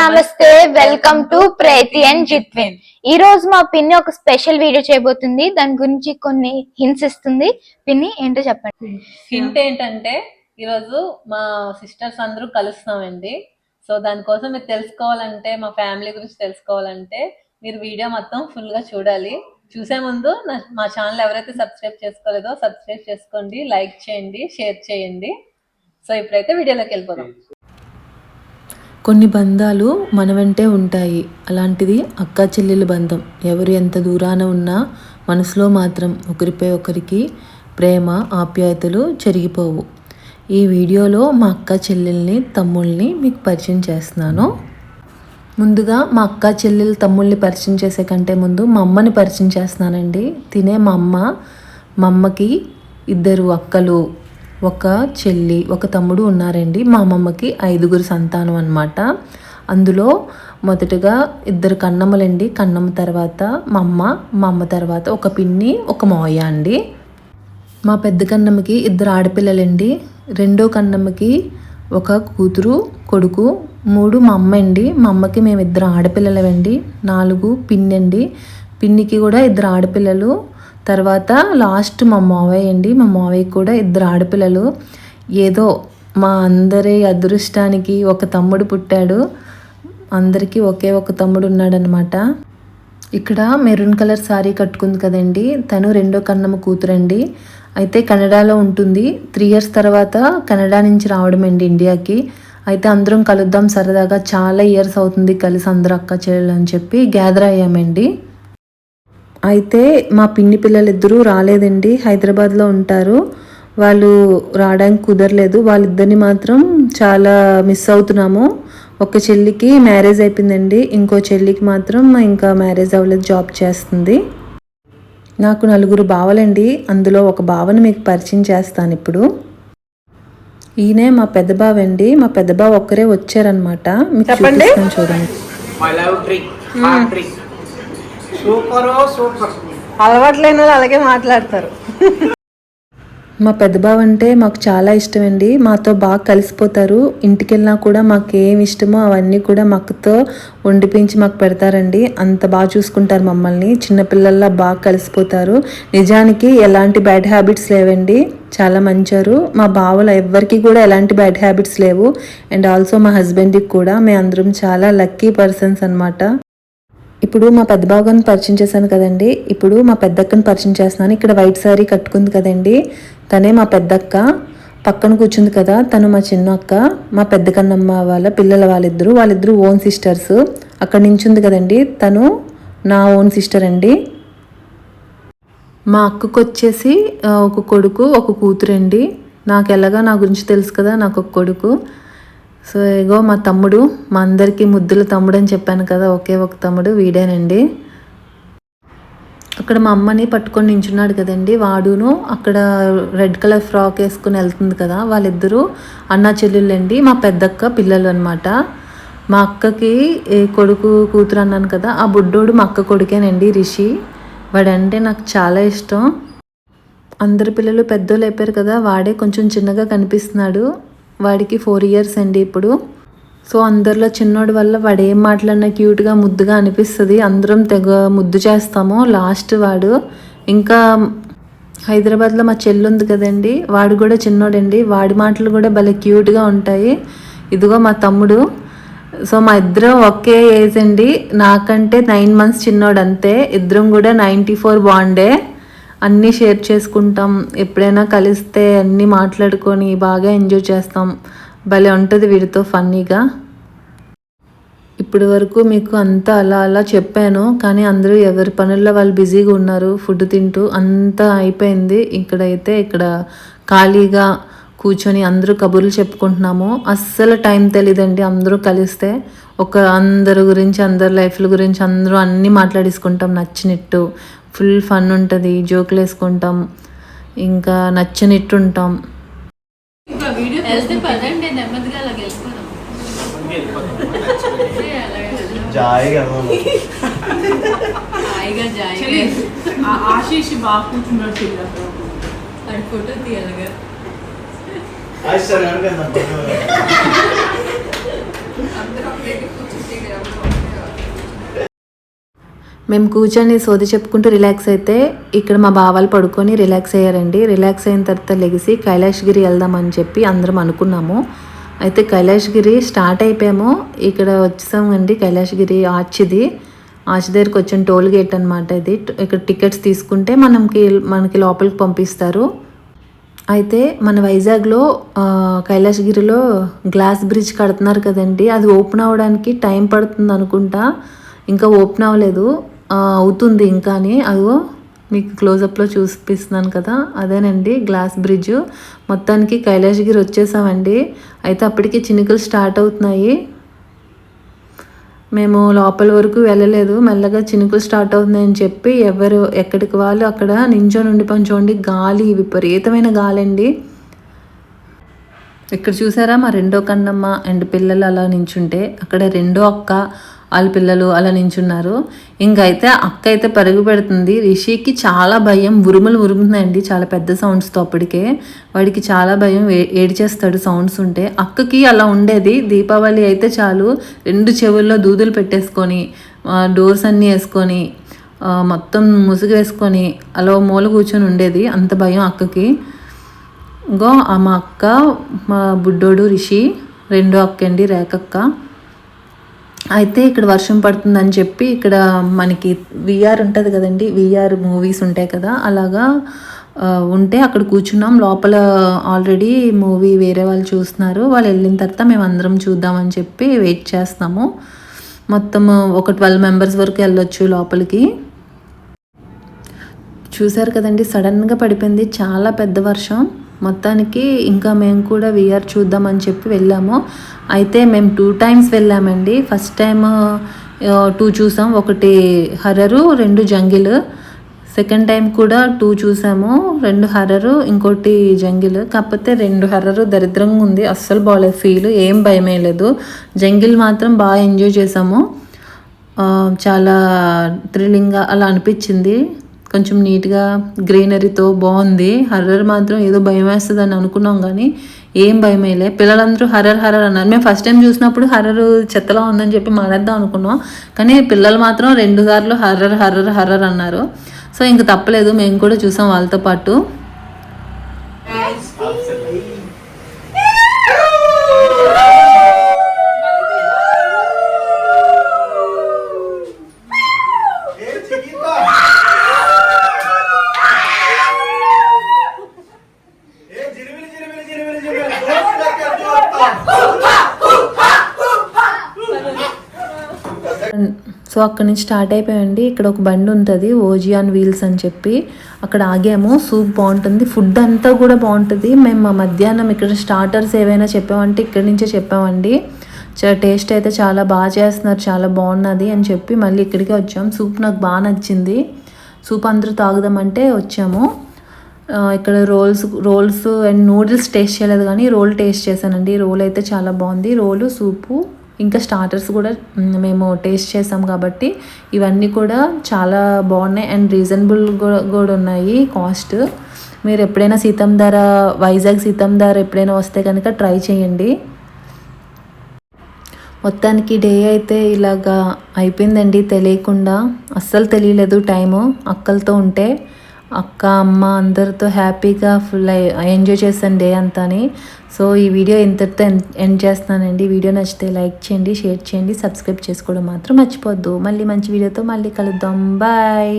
నమస్తే welcome to Preethi and Jithvin ఈ రోజు మా పిన్ని ఒక స్పెషల్ వీడియో చేయబోతుంది. దాని గురించి కొన్ని హింట్స్ ఇస్తుంది. పిన్ని ఏంటో చెప్పండి. హింట్ ఏంటంటే ఈరోజు మా సిస్టర్స్ అందరూ కలుస్తున్నామండి. సో దానికోసం మీరు తెలుసుకోవాలంటే మా ఫ్యామిలీ గురించి తెలుసుకోవాలంటే మీరు వీడియో మొత్తం ఫుల్గా చూడాలి. చూసే ముందు మా ఛానల్ ఎవరైతే సబ్స్క్రైబ్ చేసుకోలేదో సబ్స్క్రైబ్ చేసుకోండి లైక్ చేయండి షేర్ చేయండి. సో ఇప్పుడైతే వీడియోలోకి వెళ్ళిపోదాం. కొన్ని బంధాలు మన వెంటే ఉంటాయి. అలాంటిది అక్కా చెల్లెల బంధం. ఎవరు ఎంత దూరాన ఉన్నా మనసులో మాత్రం ఒకరిపై ఒకరికి ప్రేమ ఆప్యాయతలు చెరిగిపోవు. ఈ వీడియోలో మా అక్క చెల్లెల్ని తమ్ముళ్ళని మీకు పరిచయం చేస్తున్నాను. ముందుగా మా అక్క చెల్లెలు తమ్ముళ్ళని పరిచయం చేసే కంటే ముందు మా అమ్మని పరిచయం చేస్తున్నానండి. తినే మా అమ్మ మా అమ్మకి ఇద్దరు అక్కలు ఒక చెల్లి ఒక తమ్ముడు ఉన్నారండి. మా అమ్మమ్మకి ఐదుగురు సంతానం అన్నమాట. అందులో మొదటగా ఇద్దరు కన్నమ్మలండి. కన్నమ్మ తర్వాత మా అమ్మ మా అమ్మ తర్వాత ఒక పిన్ని ఒక మావయ్య అండి. మా పెద్ద కన్నమ్మకి ఇద్దరు ఆడపిల్లలండి. రెండో కన్నమ్మకి ఒక కూతురు కొడుకు మూడు మా అమ్మ అండి. మా అమ్మకి మేము ఇద్దరు ఆడపిల్లలండి నాలుగు పిన్ని అండి పిన్నికి కూడా ఇద్దరు ఆడపిల్లలు తర్వాత లాస్ట్ మా మావయ్య అండి మా మావయ్య కూడా ఇద్దరు ఆడపిల్లలు. ఏదో మా అందరి అదృష్టానికి ఒక తమ్ముడు పుట్టాడు. అందరికీ ఒకే ఒక తమ్ముడు ఉన్నాడనమాట ఇక్కడ మెరూన్ కలర్ శారీ కట్టుకుంది కదండి. తను రెండో కన్నమ్మ కూతురండి. అయితే కెనడాలో ఉంటుంది. త్రీ ఇయర్స్ తర్వాత కెనడా నుంచి రావడం అండి ఇండియాకి. అయితే అందరం కలుద్దాం సరదాగా చాలా ఇయర్స్ అవుతుంది కలిసి అందరూ అక్క చెల్లెలు అని చెప్పి గ్యాదర్ అయ్యామండి. అయితే మా పిన్ని పిల్లలిద్దరూ రాలేదండి. హైదరాబాద్లో ఉంటారు. వాళ్ళు రావడానికి కుదరలేదు. వాళ్ళిద్దరిని మాత్రం చాలా మిస్ అవుతున్నాము. ఒక చెల్లికి మ్యారేజ్ అయిపోయిందండి. ఇంకో చెల్లికి మాత్రం ఇంకా మ్యారేజ్ అవ్వలేదు. జాబ్ చేస్తుంది. నాకు నలుగురు బావలండి. అందులో ఒక బావని మీకు పరిచయం చేస్తాను ఇప్పుడు. ఈయనే మా పెద్ద బావ అండి మా పెద్ద బావ ఒక్కరే వచ్చారనమాట మీకు చూపిస్తాను చూడండి my love trick heart trick super super. అలవాటు లేని వాళ్ళు అలాగే మాట్లాడతారు. మా పెద్ద బావ అంటే మాకు చాలా ఇష్టం అండి మాతో బాగా కలిసిపోతారు. ఇంటికి వెళ్ళినా కూడా మాకు ఏం ఇష్టమో అవన్నీ కూడా మాకుతో వండిపించి మాకు పెడతారండి. అంత బాగా చూసుకుంటారు మమ్మల్ని. చిన్నపిల్లల్లా బాగా కలిసిపోతారు. నిజానికి ఎలాంటి బ్యాడ్ హ్యాబిట్స్ లేవండి. చాలా మంచారు. మా బావల ఎవ్వరికి కూడా ఎలాంటి బ్యాడ్ హ్యాబిట్స్ లేవు. అండ్ ఆల్సో మా హస్బెండ్కి కూడా. మేము అందరం చాలా లక్కీ పర్సన్స్ అన్నమాట. ఇప్పుడు మా పెద్ద బావగారిని పరిచయం చేశాను కదండి. ఇప్పుడు మా పెద్దక్కని పరిచయం చేస్తున్నాను. ఇక్కడ వైట్ శారీ కట్టుకుంది కదండి. తనే మా పెద్దక్క. పక్కన కూర్చుంది కదా తను మా చిన్న అక్క. మా పెద్ద కన్నమ్మ వాళ్ళ పిల్లల వాళ్ళిద్దరు వాళ్ళిద్దరు ఓన్ సిస్టర్స్. అక్కడ నించుంది కదండి. తను నా ఓన్ సిస్టర్ అండి. మా అక్కకు వచ్చేసి ఒక కొడుకు ఒక కూతురండి. నాకు ఎలాగా నా గురించి తెలుసు కదా నాకు ఒక కొడుకు. సో ఇగో మా తమ్ముడు మా అందరికీ ముద్దుల తమ్ముడు అని చెప్పాను కదా ఒకే ఒక తమ్ముడు వీడేనండి. అక్కడ మా అమ్మని పట్టుకొని నించున్నాడు కదండి వాడును. అక్కడ రెడ్ కలర్ ఫ్రాక్ వేసుకుని వెళ్తుంది కదా వాళ్ళిద్దరూ అన్న చెల్లెళ్ళండి మా పెద్దక్క పిల్లలు అనమాట మా అక్కకి ఏ కొడుకు కూతురు అన్నాను కదా ఆ బుడ్డోడు మా అక్క కొడుకేనండి రిషి. వాడంటే నాకు చాలా ఇష్టం. అందరి పిల్లలు పెద్దోళ్ళు అయిపోయారు కదా వాడే కొంచెం చిన్నగా కనిపిస్తున్నాడు. వాడికి ఫోర్ ఇయర్స్ అండి ఇప్పుడు. సో అందరిలో చిన్నోడి వల్ల వాడు ఏం మాట్లాడినా క్యూట్గా ముద్దుగా అనిపిస్తుంది. అందరం తెగ ముద్దు చేస్తాము. లాస్ట్ వాడు. ఇంకా హైదరాబాద్లో మా చెల్లి ఉంది కదండి. వాడు కూడా చిన్నోడండి. వాడి మాటలు కూడా భలే క్యూట్గా ఉంటాయి. ఇదిగో మా తమ్ముడు. సో మా ఇద్దరం ఒకే ఏజ్ అండి. నాకంటే నైన్ మంత్స్ చిన్నోడు అంతే. ఇద్దరం కూడా నైంటీ ఫోర్ బాండే అన్నీ షేర్ చేసుకుంటాం. ఎప్పుడైనా కలిస్తే అన్నీ మాట్లాడుకొని బాగా ఎంజాయ్ చేస్తాం. భలే ఉంటుంది వీడితో ఫన్నీగా. ఇప్పటి వరకు మీకు అంతా అలా అలా చెప్పాను కానీ అందరూ ఎవరి పనుల్లో వాళ్ళు బిజీగా ఉన్నారు ఫుడ్ తింటూ అంతా అయిపోయింది. ఇక్కడైతే ఇక్కడ ఖాళీగా కూర్చొని అందరూ కబుర్లు చెప్పుకుంటున్నాము. అస్సలు టైం తెలియదండి అందరూ కలిస్తే. ఒక అందరి గురించి అందరి లైఫ్ల గురించి అందరూ అన్నీ మాట్లాడేసుకుంటాం నచ్చినట్టు. ఫుల్ ఫన్ ఉంటుంది జోకులు వేసుకుంటాం ఇంకా నచ్చనిట్టు ఉంటాం ఆశీష్ బాగా కూర్చున్నాడు ఫోటో తీయాలిగా. అనుకుందాం మేము కూర్చొని సోది చెప్పుకుంటూ రిలాక్స్ అయితే ఇక్కడ మా బావాలు పడుకొని రిలాక్స్ అయ్యారండి. రిలాక్స్ అయిన తర్వాత లెగిసి కైలాష్గిరి వెళ్దామని చెప్పి అందరం అనుకున్నాము. అయితే కైలాష్గిరి స్టార్ట్ అయిపోయాము. ఇక్కడ వచ్చామండి కైలాష్గిరి ఆర్చిది. ఆచి దగ్గరికి వచ్చిన టోల్ గేట్ అనమాట ఇది. ఇక్కడ టికెట్స్ తీసుకుంటే మనకి మనకి లోపలికి పంపిస్తారు. అయితే మన వైజాగ్లో కైలాసగిరిలో గ్లాస్ బ్రిడ్జ్ కడుతున్నారు కదండి. అది ఓపెన్ అవ్వడానికి టైం పడుతుంది అనుకుంటా. ఇంకా ఓపెన్ అవ్వలేదు. అవుతుంది ఇంకాని. అదిగో మీకు క్లోజప్లో చూపిస్తున్నాను కదా. అదేనండి గ్లాస్ బ్రిడ్జ్ మొత్తానికి కైలాసగిరి వచ్చేసామండి. అయితే అప్పటికి చినుకులు స్టార్ట్ అవుతున్నాయి. మేము లోపల వరకు వెళ్ళలేదు. మెల్లగా చినుకులు స్టార్ట్ అవుతుందని చెప్పి ఎవరు ఎక్కడికి వాళ్ళు అక్కడ నించొని ఉండిపోయి చూడండి. గాలి విపరీతమైన గాలి అండి ఇక్కడ చూసారా మా రెండో కన్నమ్మ అండ్ పిల్లలు అలా నించుంటే. అక్కడ రెండో అక్క వాళ్ళ పిల్లలు అలా నించున్నారు. ఇంకైతే అక్క అయితే పరుగు పెడుతుంది. రిషికి చాలా భయం. ఉరుములు ఉరుముతున్నాయండి చాలా పెద్ద సౌండ్స్తో అప్పటికే. వాడికి చాలా భయం. ఏడిచేస్తాడు సౌండ్స్ ఉంటే. అక్కకి అలా ఉండేది. దీపావళి అయితే చాలు. రెండు చెవుల్లో దూదులు పెట్టేసుకొని డోర్స్ అన్నీ వేసుకొని మొత్తం ముసుగు వేసుకొని అలా మూల కూర్చొని ఉండేది. అంత భయం అక్కకి. ఇంకో ఆ మా అక్క మా బుడ్డోడు రిషి రెండో అక్క అండి రేఖక్క. అయితే ఇక్కడ వర్షం పడుతుందని చెప్పి ఇక్కడ మనకి విఆర్ ఉంటుంది కదండి విఆర్ మూవీస్ ఉంటాయి కదా అలాగా ఉంటే అక్కడ కూర్చున్నాం. లోపల ఆల్రెడీ మూవీ వేరే వాళ్ళు చూస్తున్నారు. వాళ్ళు వెళ్ళిన తర్వాత మేము అందరం చూద్దామని చెప్పి వెయిట్ చేస్తాము. మొత్తం ఒక ట్వెల్వ్ మెంబర్స్ వరకు వెళ్ళొచ్చు లోపలికి. చూశారు కదండి సడన్గా పడిపోయింది. చాలా పెద్ద వర్షం. మొత్తానికి ఇంకా మేము కూడా విఆర్ చూద్దామని చెప్పి వెళ్ళాము. అయితే మేము టూ టైమ్స్ వెళ్ళామండి. ఫస్ట్ టైం టూ చూసాం. ఒకటి హర్రరు రెండు జంగిల్. సెకండ్ టైం కూడా టూ చూసాము. రెండు హర్రరు ఇంకోటి జంగిల్. కాకపోతే రెండు హర్రరు దరిద్రంగా ఉంది. అస్సలు బాగాలేదు ఫీల్ ఏం భయమే లేదు. జంగిల్ మాత్రం బాగా ఎంజాయ్ చేసాము. చాలా థ్రిల్లింగ్గా అలా అనిపించింది. కొంచెం నీట్గా గ్రీనరీతో బాగుంది హర్రర్ మాత్రం ఏదో భయం వేస్తుందని అనుకున్నాం కానీ ఏం భయమేలే. పిల్లలందరూ హర్రర్ హర్రర్ అన్నారు. మేము ఫస్ట్ టైం చూసినప్పుడు హర్రర్ చెత్తలా ఉందని చెప్పి మానేద్దాం అనుకున్నాం. కానీ పిల్లలు మాత్రం రెండు సార్లు హర్రర్ హర్రర్ హర్రర్ అన్నారు. సో ఇంక తప్పలేదు. మేము కూడా చూసాం వాళ్ళతో పాటు. సో అక్కడ నుంచి స్టార్ట్ అయిపోయండి ఇక్కడ ఒక బండి ఉంటుంది ఓజియాన్ వీల్స్ అని చెప్పి. అక్కడ ఆగాము సూప్ బాగుంటుంది ఫుడ్ అంతా కూడా బాగుంటుంది. మేము మధ్యాహ్నం ఇక్కడ స్టార్టర్స్ ఏవైనా చెప్పామంటే ఇక్కడి నుంచే చెప్పామండి. టేస్ట్ అయితే చాలా బాగా చేస్తున్నారు చాలా బాగున్నది అని చెప్పి మళ్ళీ ఇక్కడికే వచ్చాము సూప్ నాకు బాగా నచ్చింది. సూప్ అందరూ తాగుదామంటే వచ్చాము. ఇక్కడ rolls rolls and noodles taste చేయలేదు కానీ రోల్ టేస్ట్ చేశానండి. రోల్ అయితే చాలా బాగుంది. రోలు సూపు ఇంకా స్టార్టర్స్ కూడా మేము టేస్ట్ చేసాం కాబట్టి ఇవన్నీ కూడా చాలా బాగున్నాయి అండ్ రీజనబుల్ కూడా ఉన్నాయి కాస్ట్. మీరు ఎప్పుడైనా సీతంధార వైజాగ్ సీతంధార ఎప్పుడైనా వస్తే కనుక ట్రై చేయండి. మొత్తానికి డే అయితే ఇలాగా అయిపోయిందండి. తెలియకుండా అస్సలు తెలియలేదు టైము. అక్కలతో ఉంటే అక్క అమ్మ అందరితో హ్యాపీగా ఫుల్ ఎంజాయ్ చేశాను డే అంతాని. సో ఈ వీడియో ఇంతటితో ఎండ్ చేస్తున్నానండి. వీడియో నచ్చితే లైక్ చేయండి షేర్ చేయండి సబ్స్క్రైబ్ చేసుకోవడం మాత్రం మర్చిపోద్దు మళ్ళీ మంచి వీడియోతో మళ్ళీ కలుద్దాం. బాయ్.